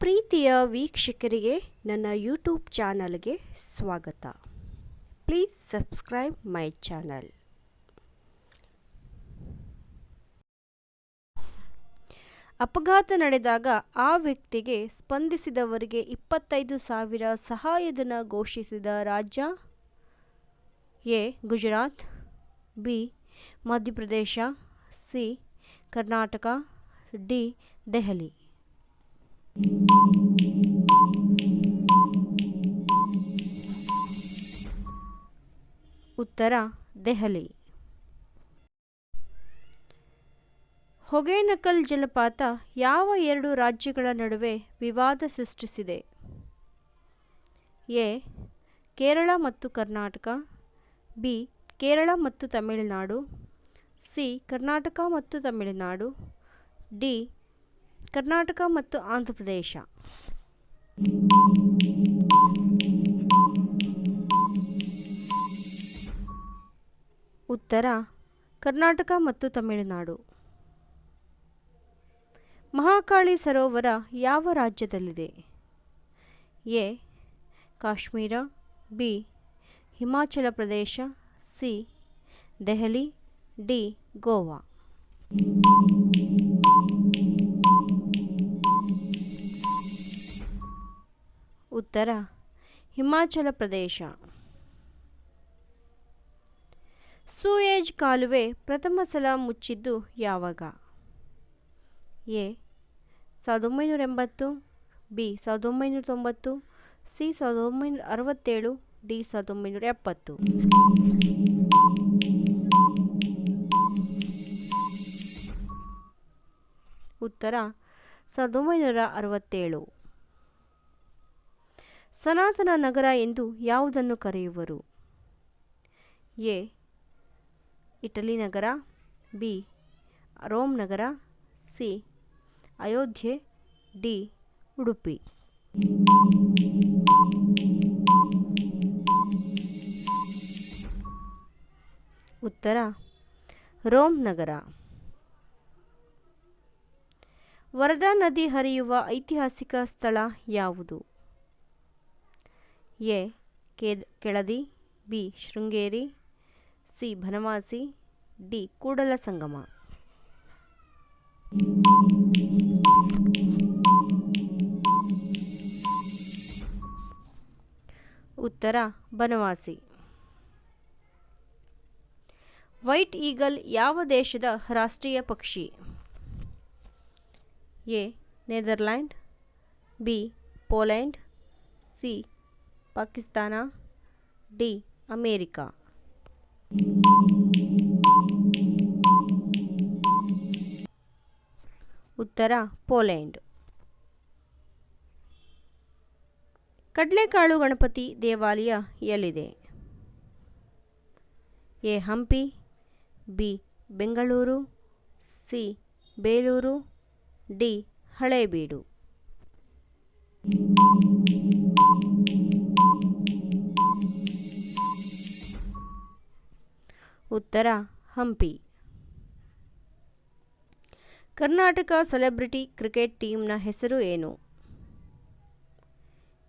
ಪ್ರೀತಿಯ ವೀಕ್ಷಕರಿಗೆ ನನ್ನ ಯೂಟ್ಯೂಬ್ ಚಾನಲ್ಗೆ ಸ್ವಾಗತ. Please subscribe my channel. ಅಪಘಾತ ನಡೆದಾಗ ಆ ವ್ಯಕ್ತಿಗೆ ಸ್ಪಂದಿಸಿದವರಿಗೆ ಇಪ್ಪತ್ತೈದು ಸಾವಿರ ಸಹಾಯಧನ ಘೋಷಿಸಿದ ರಾಜ್ಯ A, Gujarat, B, Madhya Pradesh, C, Karnataka, D, Delhi. ಉತ್ತರ, ದೆಹಲಿ. ಹೊಗೇನಕಲ್ ಜಲಪಾತ ಯಾವ ಎರಡು ರಾಜ್ಯಗಳ ನಡುವೆ ವಿವಾದ ಸೃಷ್ಟಿಸಿದೆ? ಎ, ಕೇರಳ ಮತ್ತು ಕರ್ನಾಟಕ, ಬಿ, ಕೇರಳ ಮತ್ತು ತಮಿಳುನಾಡು, ಸಿ, ಕರ್ನಾಟಕ ಮತ್ತು ತಮಿಳುನಾಡು, ಡಿ ಕರ್ನಾಟಕ ಮತ್ತು ಆಂಧ್ರ ಪ್ರದೇಶ. ಉತ್ತರ, ಕರ್ನಾಟಕ ಮತ್ತು ತಮಿಳುನಾಡು. ಮಹಾಕಾಳಿ ಸರೋವರ ಯಾವ ರಾಜ್ಯದಲ್ಲಿದೆ? A, Kashmir, B, Himachal Pradesh, C, Delhi, D, Goa. ಉತ್ತರ, ಹಿಮಾಚಲ ಪ್ರದೇಶ. ಸೂಯೇಜ್ ಕಾಲುವೆ ಪ್ರಥಮ ಸಲ ಮುಚ್ಚಿದ್ದು ಯಾವಾಗ? ಎ ಸಾವಿರದ ಒಂಬೈನೂರ ಎಂಬತ್ತು ಬಿ ಸಾವಿರದ ಒಂಬೈನೂರ ತೊಂಬತ್ತು ಸಿ ಸಾವಿರದ ಒಂಬೈನೂರ ಅರವತ್ತೇಳು ಡಿ ಸಾವಿರದ ಒಂಬೈನೂರ ಎಪ್ಪತ್ತು ಉತ್ತರ ಸಾವಿರದ ಒಂಬೈನೂರ ಅರವತ್ತೇಳು ಸನಾತನ ನಗರ ಎಂದು ಯಾವುದನ್ನು ಕರೆಯುವರು? ಎ. ಇಟಲಿ ನಗರ, ಬಿ. ರೋಮ್ ನಗರ, ಸಿ. ಅಯೋಧ್ಯೆ, ಡಿ. ಉಡುಪಿ. ಉತ್ತರ. ರೋಮ್ ನಗರ. ವರದಾ ನದಿ ಹರಿಯುವ ಐತಿಹಾಸಿಕ ಸ್ಥಳ ಯಾವುದು? A Keladi, B, Sringeri, C Banavasi D, Kudala Sangama. ಉತ್ತರ, ಬನವಾಸಿ. ವೈಟ್ ಈಗಲ್ ಯಾವ ದೇಶದ ರಾಷ್ಟ್ರೀಯ ಪಕ್ಷಿ? A, Netherland, B, Poland, C Pakistan, D, America. ಉತ್ತರ, ಪೋಲೆಂಡ್. ಕಡಲೆಕಾಳು ಗಣಪತಿ ದೇವಾಲಯ ಎಲ್ಲಿದೆ? A, Hampi, B, Bengaluru, C, Belur, D, Halebidu. ಉತ್ತರ ಹಂಪಿ ಕರ್ನಾಟಕ ಸೆಲೆಬ್ರಿಟಿ ಕ್ರಿಕೆಟ್ ಟೀಮ್ನ ಹೆಸರು ಏನು?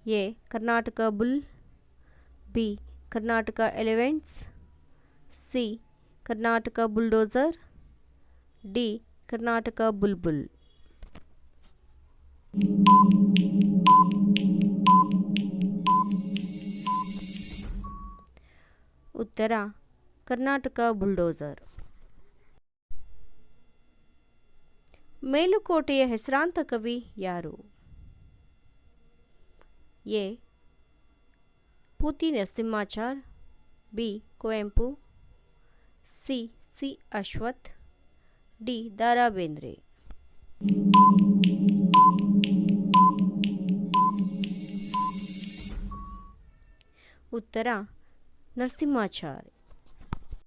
A, Karnataka bull, B, Karnataka elephants C, Karnataka bulldozer D, Karnataka Bulbul. ಉತ್ತರ ಕರ್ನಾಟಕ ಬುಲ್ಡೋಸರ್ ಮೇಲುಕೋಟೆಯ ಹೆಸರಾಂತ ಕವಿ ಯಾರು A Puti Narasimhachar B Kuvempu C C Ashwath D Dara Bendre ಉತ್ತರ ನರಸಿಂಹಾಚಾರ್